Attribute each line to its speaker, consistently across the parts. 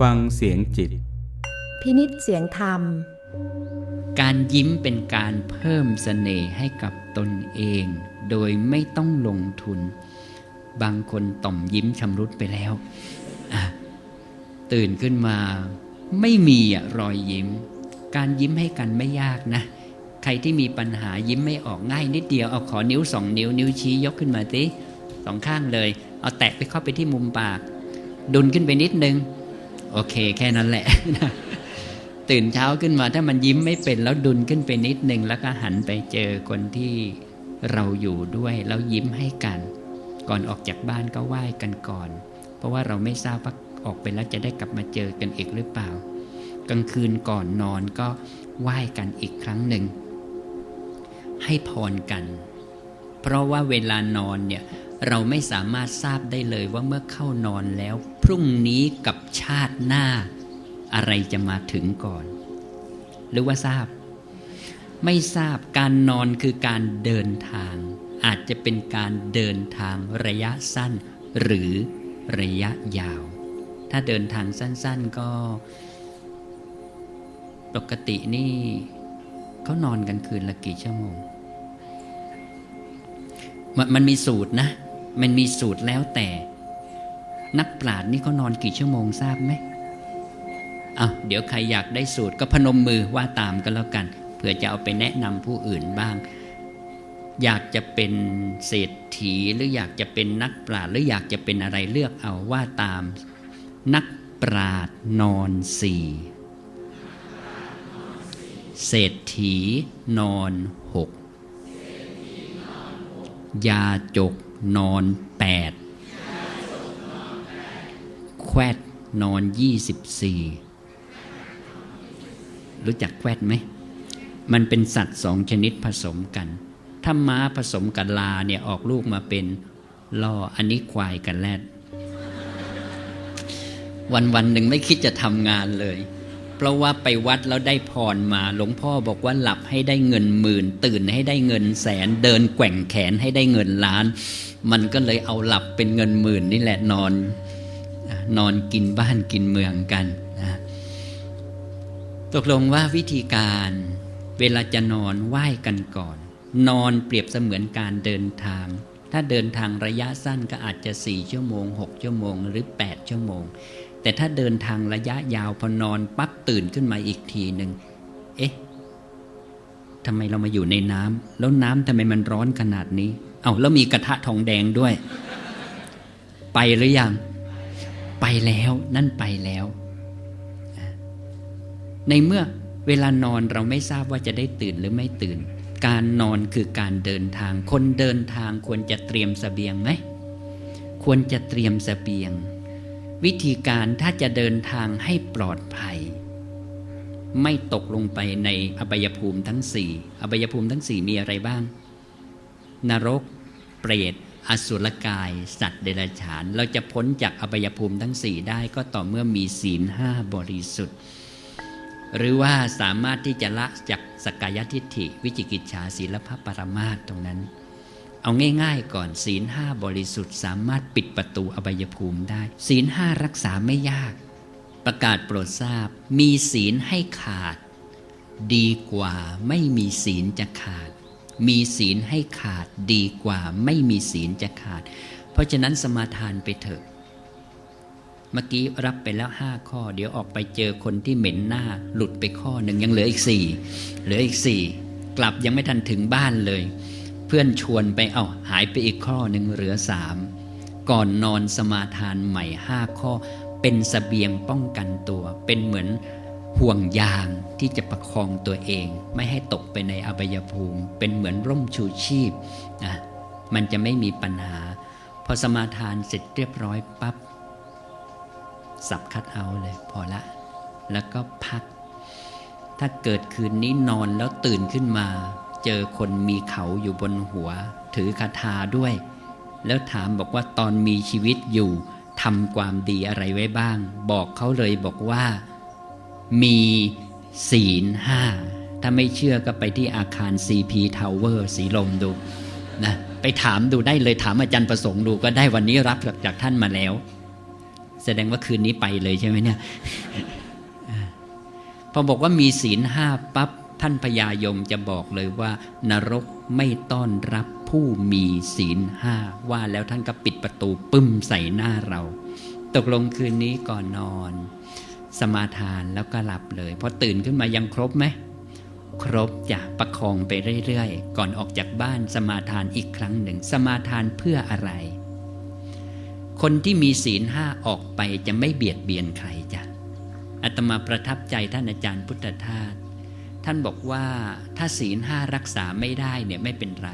Speaker 1: ฟังเสียงจิต
Speaker 2: พินิษเสียงธรรม
Speaker 3: การยิ้มเป็นการเพิ่มเสน่ห์ให้กับตนเอง โดยไม่ต้องลงทุน บางคนต่อมยิ้มชำรุดไปแล้วอะตื่นขึ้นมาไม่มีอะรอยยิ้ม การยิ้มให้กันไม่ยากนะ ใครที่มีปัญหายิ้มไม่ออกง่ายนิดเดียว เอาขอนิ้วสองนิ้ว นิ้วชี้ยกขึ้นมาสิสองข้างเลย เอาแตะไปเข้าไปที่มุมปาก ดุนขึ้นไปนิดนึง โอเค แค่นั้นแหละตื่นเช้าขึ้นมาถ้ามันยิ้มไม่เป็นแล้วดุนขึ้นไปนิดนึงแล้วก็หันไปเจอคนที่เราอยู่ด้วยแล้วยิ้มให้กัน ก่อนออกจากบ้านก็ไหว้กันก่อน เพราะว่าเราไม่ทราบว่าออกไปแล้วจะได้กลับมาเจอกันอีกหรือเปล่า กลางคืนก่อนนอนก็ไหว้กันอีกครั้งหนึ่ง ให้พรกัน เพราะว่าเวลานอนเนี่ย เราไม่สามารถทราบได้เลยว่าเมื่อเข้านอนแล้ว พรุ่งนี้กับชาติหน้า อะไรจะมาถึงก่อน หรือว่าทราบ ไม่ทราบการนอนคือการเดินทาง อาจจะเป็นการเดินทางระยะสั้น หรือระยะยาว ถ้าเดินทางสั้น ๆก็ ปกตินี่เขานอนกันคืนละกี่ชั่วโมงมนมันมีสูตรนะ มันมีสูตรแล้วแต่ นักปราชญ์นี่เขานอนกี่ชั่วโมงทราบไหมเอาเดี๋ยวใครอยากได้สูตรก็พนมมือว่าตามก็แล้วกันเผื่อจะเอาไปแนะนำผู้อื่นบ้าง อยากจะเป็นเศรษฐีหรืออยากจะเป็นนักปราชญ์หรืออยากจะเป็นอะไรเลือกเอาว่าตาม นักปราชญ์นอนสี่เศรษฐีนอนหก ยาจกนอนแปดแควดนอนยี่สิบสี่รู้จักแควดไหม มันเป็นสัตว์สองชนิดผสมกัน ถ้าม้าผสมกับลาเนี่ยออกลูกมาเป็นล่ออันนี้ควายกับแรดวันวันหนึ่งไม่คิดจะทำงานเลย เพราะว่าไปวัดแล้วได้พรมา หลวงพ่อบอกว่าหลับให้ได้เงินหมื่น ตื่นให้ได้เงินแสน เดินแกว่งแขนให้ได้เงินล้าน มันก็เลยเอาหลับเป็นเงินหมื่นนี่แหละนอน นอนกินบ้านกินเมืองกันนะตกลงว่าวิธีการเวลาจะนอนไหว้กันก่อน นอนเปรียบเสมือนการเดินทาง ถ้าเดินทางระยะสั้นก็อาจจะสี่ชั่วโมงหกชั่วโมง หรือแปดชั่วโมง แต่ถ้าเดินทางระยะยาวพอนอนปั๊บตื่นขึ้นมาอีกทีหนึ่งเอ๊ะทำไมเรามาอยู่ในน้ำแล้วน้ำทำไมมันร้อนขนาดนี้ เอาแล้วมีกระทะทองแดงด้วย ไปหรือยัง ไปแล้วนั่นไปแล้ว ในเมื่อเวลานอนเราไม่ทราบว่าจะได้ตื่นหรือไม่ตื่น การนอนคือการเดินทาง คนเดินทางควรจะเตรียมสเสบียงไหม ควรจะเตรียมสเสบียง วิธีการถ้าจะเดินทางให้ปลอดภัย ไม่ตกลงไปในอบายภูมิทั้งสี่อบายภูมิทั้งสี่มีอะไรบ้าง นรก เปรต อสุรกาย สัตว์เดรัจฉาน เราจะพ้นจากอบายภูมิทั้งสี่ได้ก็ต่อเมื่อมีศีลห้าบริสุทธิ์ หรือว่าสามารถที่จะละจากสกายทิฏฐิ วิจิกิจฉาศีลพระปรมาตตรงนั้น เอาง่าย ๆ ก่อนศีลห้าบริสุทธิ์สามารถปิดประตูอบายภูมิได้ ศีลห้ารักษาไม่ยาก ประกาศโปรดทราบ มีศีลให้ขาด ดีกว่าไม่มีศีลจะขาด มีศีลให้ขาดดีกว่าไม่มีศีลจะขาด เพราะฉะนั้นสมาทานไปเถอะ เมื่อกี้รับไปแล้วห้าข้อ เดี๋ยวออกไปเจอคนที่เหม็นหน้า หลุดไปข้อหนึ่งยังเหลืออีกสี่เหลืออีกสี่กลับยังไม่ทันถึงบ้านเลย เพื่อนชวนไปเอาหายไปอีกข้อหนึ่งเหลือสามก่อนนอนสมาทานใหม่ห้าข้อ เป็นสเสบียงป้องกันตัว เป็นเหมือนห่วงยางที่จะประคองตัวเอง ไม่ให้ตกไปในอบายภูมิ เป็นเหมือนร่มชูชีพนะมันจะไม่มีปัญหา พอสมาทานเสร็จเรียบร้อยปับ๊บสับคัดเอาเลยพอละ แล้วก็พัก ถ้าเกิดคืนนี้นอนแล้วตื่นขึ้นมา เจอคนมีเขาอยู่บนหัว ถือคาถาด้วย แล้วถามบอกว่าตอนมีชีวิตอยู่ทำความดีอะไรไว้บ้าง บอกเขาเลยบอกว่า มีศีลห้าถ้าไม่เชื่อก็ไปที่อาคาร CP Tower สีลมดูนะไปถามดูได้เลยถามอาจารย์ประสงค์ดูก็ได้วันนี้รับจากท่านมาแล้ว แสดงว่าคืนนี้ไปเลยใช่ไหมเนี่ยพอบอกว่ามีศีลห้าปั๊บ ท่านพญายมจะบอกเลยว่า นรกไม่ต้อนรับผู้มีศีลห้าว่าแล้วท่านก็ปิดประตูปึ้มใส่หน้าเรา ตกลงคืนนี้ก่อนนอน สมาทานแล้วก็หลับเลยพอตื่นขึ้นมายังครบไหมครบจะประคองไปเรื่อยๆ ก่อนออกจากบ้านสมาทานอีกครั้งหนึ่ง สมาทานเพื่ออะไร คนที่มีศีลห้าออกไปจะไม่เบียดเบียนใครจ้ะอาตมาประทับใจท่านอาจารย์พุทธทาส ท่านบอกว่าถ้าศีลห้ารักษาไม่ได้เนี่ยไม่เป็นไร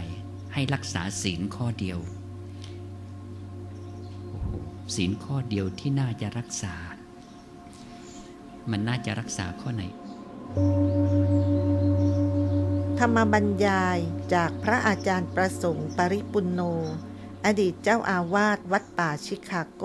Speaker 3: ให้รักษาศีลข้อเดียวศีลข้อเดียวที่น่าจะรักษา มันน่าจะรักษาข้อไหน
Speaker 1: ธรรมบรรยายจากพระอาจารย์ประสงค์ปริปุณโน อดีตเจ้าอาวาสวัดป่าชิคาโก